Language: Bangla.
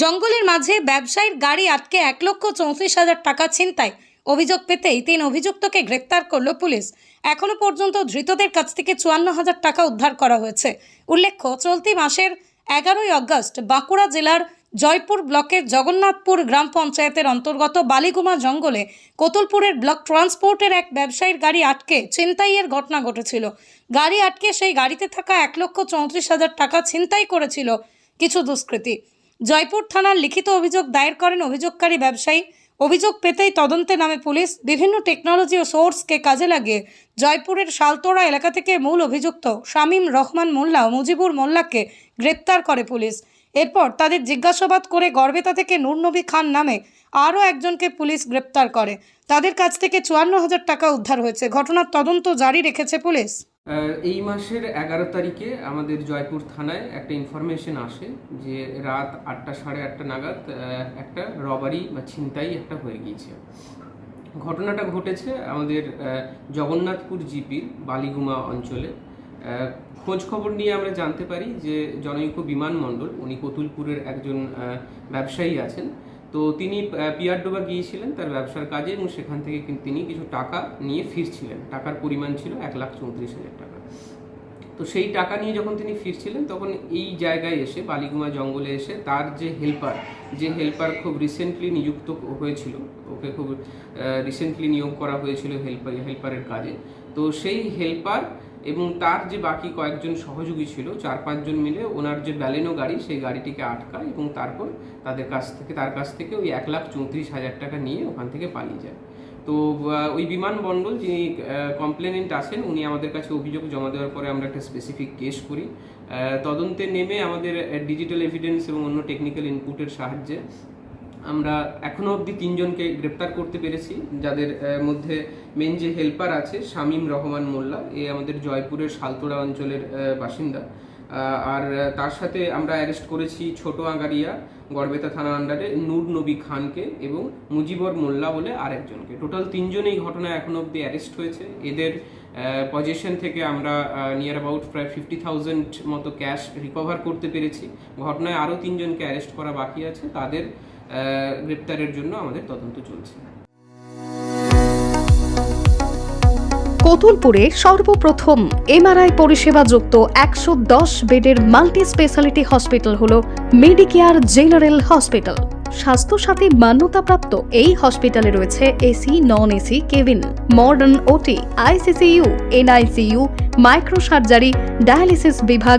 জঙ্গলের মাঝে ব্যবসায়ীর গাড়ি আটকে এক লক্ষ চৌত্রিশ হাজার টাকা ছিনতাই। অভিযোগ পেতেই তিন অভিযুক্তকে গ্রেপ্তার করল পুলিশ। এখনও পর্যন্ত ধৃতদের কাছ থেকে চুয়ান্ন হাজার টাকা উদ্ধার করা হয়েছে। উল্লেখ্য, চলতি মাসের এগারোই আগস্ট বাঁকুড়া জেলার জয়পুর ব্লকের জগন্নাথপুর গ্রাম পঞ্চায়েতের অন্তর্গত বালিগুমা জঙ্গলে কোতুলপুরের ব্লক ট্রান্সপোর্টের এক ব্যবসায়ীর গাড়ি আটকে ছিনতাইয়ের ঘটনা ঘটেছিল। গাড়ি আটকে সেই গাড়িতে থাকা এক লক্ষ চৌত্রিশ হাজার টাকা ছিনতাই করেছিল কিছু দুষ্কৃতী। জয়পুর থানার লিখিত অভিযোগ দায়ের করেন অভিযোগকারী ব্যবসায়ী। অভিযোগ পেতেই তদন্তে নামে পুলিশ। বিভিন্ন টেকনোলজি ও সোর্সকে কাজে লাগিয়ে জয়পুরের শালতোড়া এলাকা থেকে মূল অভিযুক্ত শামীম রহমান মোল্লা ও মুজিবুর মোল্লাকে গ্রেপ্তার করে পুলিশ। এরপর তাদের জিজ্ঞাসাবাদ করে গড়বেতা থেকে নূরনবী খান নামে আরও একজনকে পুলিশ গ্রেপ্তার করে। তাদের কাছ থেকে চুয়ান্ন হাজার টাকা উদ্ধার হয়েছে। ঘটনার তদন্ত জারি রেখেছে পুলিশ। এই মাসের এগারো তারিখে আমাদের জয়পুর থানায় একটা ইনফরমেশন আসে যে রাত আটটা, সাড়ে আটটা নাগাদ একটা রবারি বা ছিনতাই একটা হয়ে গিয়েছে। ঘটনাটা ঘটেছে আমাদের জগন্নাথপুর জিপির বালিগুমা অঞ্চলে। খোঁজ খবর নিয়ে আমরা জানতে পারি যে জনৈক বিমান মণ্ডল উনি কতুলপুরের একজন ব্যবসায়ী আছেন তো তিনি পিয়ারডোবা গিয়েছিলেন তার ব্যবসার কাজে এবং সেখান থেকে তিনি কিছু টাকা নিয়ে ফিরছিলেন। টাকার পরিমাণ ছিল এক লাখ চৌত্রিশ হাজার টাকা। তো সেই টাকা নিয়ে যখন তিনি ফিরছিলেন, তখন এই জায়গায় এসে, বালিগুমা জঙ্গলে এসে তার যে হেল্পার যে হেল্পার খুব রিসেন্টলি নিযুক্ত হয়েছিল, ওকে খুব রিসেন্টলি নিয়োগ করা হয়েছিল হেল্পার হেল্পারের কাজে। তো সেই হেল্পার এবং তার যে বাকি কয়েকজন সহযোগী ছিল, চার পাঁচজন মিলে ওনার যে ব্যালেনো গাড়ি, সেই গাড়িটিকে আটকায় এবং তারপর তাদের কাছ থেকে, তার কাছ থেকে ওই এক লাখ চৌত্রিশ হাজার টাকা নিয়ে ওখান থেকে পালিয়ে যায়। তো ওই বিমান যিনি কমপ্লেনেন্ট আছেন, উনি আমাদের কাছে অভিযোগ জমা দেওয়ার পরে আমরা একটা স্পেসিফিক কেস করি। তদন্তে নেমে আমাদের ডিজিটাল এভিডেন্স এবং অন্য টেকনিক্যাল ইনপুটের সাহায্যে আমরা এখনও অবধি তিনজনকে গ্রেপ্তার করতে পেরেছি, যাদের মধ্যে মেন যে হেল্পার আছে, শামীম রহমান মোল্লা, এ আমাদের জয়পুরের শালতোড়া অঞ্চলের বাসিন্দা। আর তার সাথে আমরা অ্যারেস্ট করেছি ছোট আগারিয়া, গড়বেতা থানা আন্ডারে নূর নবী খানকে এবং মুজিবর মোল্লা বলে আরেকজনকে। টোটাল তিনজন এই ঘটনায় এখনও অবধি অ্যারেস্ট হয়েছে। এদের পজিশন থেকে আমরা নিয়ার অ্যাবাউট প্রায় ফিফটি থাউজেন্ড মতো ক্যাশ রিকভার করতে পেরেছি। ঘটনায় আরও তিনজনকে অ্যারেস্ট করা বাকি আছে। তাদের গ্রেপ্তারের জন্য আমাদের তদন্ত চলছে। কতুলপুরে সর্বপ্রথম এমআরআই পরিষেবা যুক্ত একশো দশ বেডের মাল্টি স্পেশালিটি হসপিটাল হল মেডিকেয়ার জেনারেল হসপিটাল। স্বাস্থ্যসাথী মান্যতাপ্রাপ্ত এই হসপিটালে রয়েছে AC, non AC, cabin, modern OT, ICCU, NICU micro surgery dialysis বিভাগ